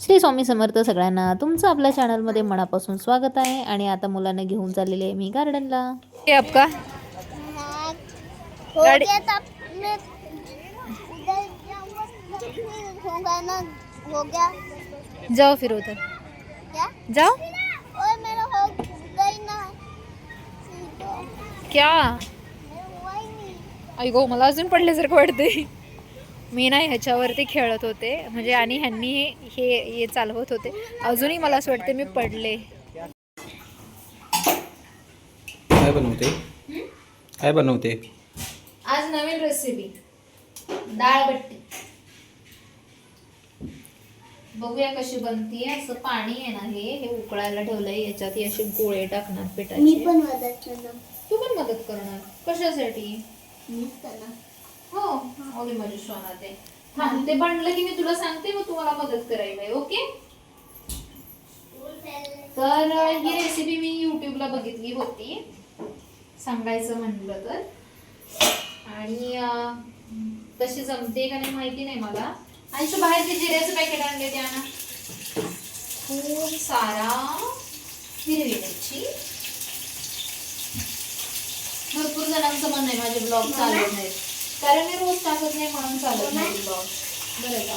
श्री स्वामी समर्थ सगळ्यांना तुमचं आपल्या चॅनलमध्ये मनापासून स्वागत आहे आणि आता मुलांना घेऊन चाललेले आहे मी गार्डनला. ये आपका हो गाड़ी- हो गया. जाओ फिर उधर. क्या? जाओ. हो गई ना। सीधो क्या? मेरा हुआ ही नहीं। ऐगो मला अजून पडल्यासारखं वाटते मी ना ह्याच्यावरती खेळत होते. म्हणजे आणि ह्यांनी हे हे चालवत होते. अजूनही मला असं वाटते मी पडले. काय बनवते? काय बनवते? आज नवीन रेसिपी डाळ बट्टी. बघूया कशी बनते असं पाणी आहे ना हे हे उकळायला ठेवलंय. याच्यात हे असे गोळे टाकणार मी पिठाचे तू पण मदत करणार. कशासाठी? हो ओके माझी सोना ते थांब ते बनलं की मी तुला सांगते मग तुम्हाला मदत करायला आहे, ओके? तर ही रेसिपी मी युट्यूबला बघितली होती. सांगायचं म्हणलं तर. आणि तशी जमते का नाही माहिती नाही मला. आणि तू बाहेर ते जिऱ्याचं पॅकेट आणले ते आणा. खूप सारा हिरवी मिरची. भरपूर जणांचं म्हणणं आहे माझे ब्लॉग चालू नाही कारण मी रोज टाकत नाही म्हणून चालत नाही. बरं का?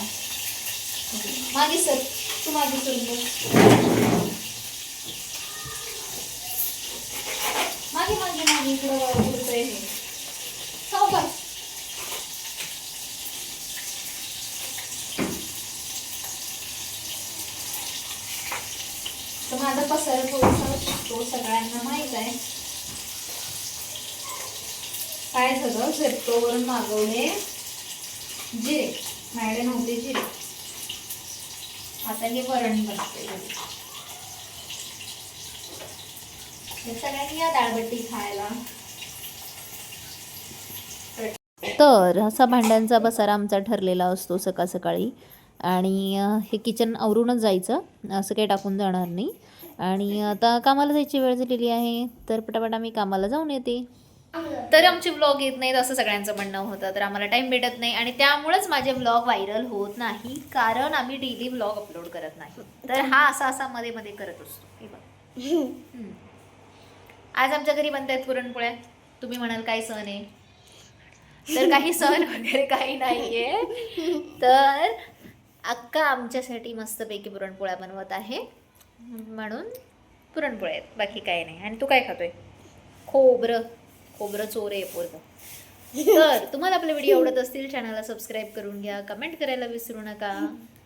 मागे सर तू मागे सर. मागे मागे मागे इकडं होतंय हे. सावकाश तर माझा पसारा थोडासा तो सगळ्यांना माहीत आहे. काय झालं? झेप्टोवरून मागवले जिरे. माझ्याकडे नव्हते जिरे. आता हे वरण बनते सगळ्यांनी या डाळबट्टी खायला. तर असा भांड्यांचा पसारा आमचा ठरलेला असतो सकाळ सकाळी. आणि हे किचन आवरूनच जायचं. असं काही टाकून जाणार नाही. आणि आता कामाला जायची वेळ झालेली आहे. तर पटापट आम्ही कामाला जाऊन येते. तर आमचे व्लॉग येत नाहीत असं सगळ्यांचं म्हणणं होतं. तर आम्हाला टाईम भेटत नाही आणि त्यामुळेच माझे व्लॉग व्हायरल होत नाही. कारण आम्ही डेली व्लॉग अपलोड करत नाही. तर हा असा असा मध्ये मध्ये करत असतो. हे बघ. आज आमच्या घरी बनतायत पुरणपोळ्या. तुम्ही म्हणाल काय सण आहे? तर काही सण वगैरे काही नाहीये. तर अक्का आमच्यासाठी मस्तपैकी पुरणपोळ्या बनवत आहे. म्हणून पुरणपोळ्या आहेत. बाकी काही नाही. आणि तू काय खातोय? खोबरं. खोबरं चोर आहे पोरग. तर तुम्हाला आपले व्हिडिओ आवडत असतील चॅनलला सबस्क्राईब करून घ्या. कमेंट करायला विसरू नका.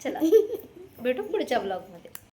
चला भेटू पुढच्या ब्लॉगमध्ये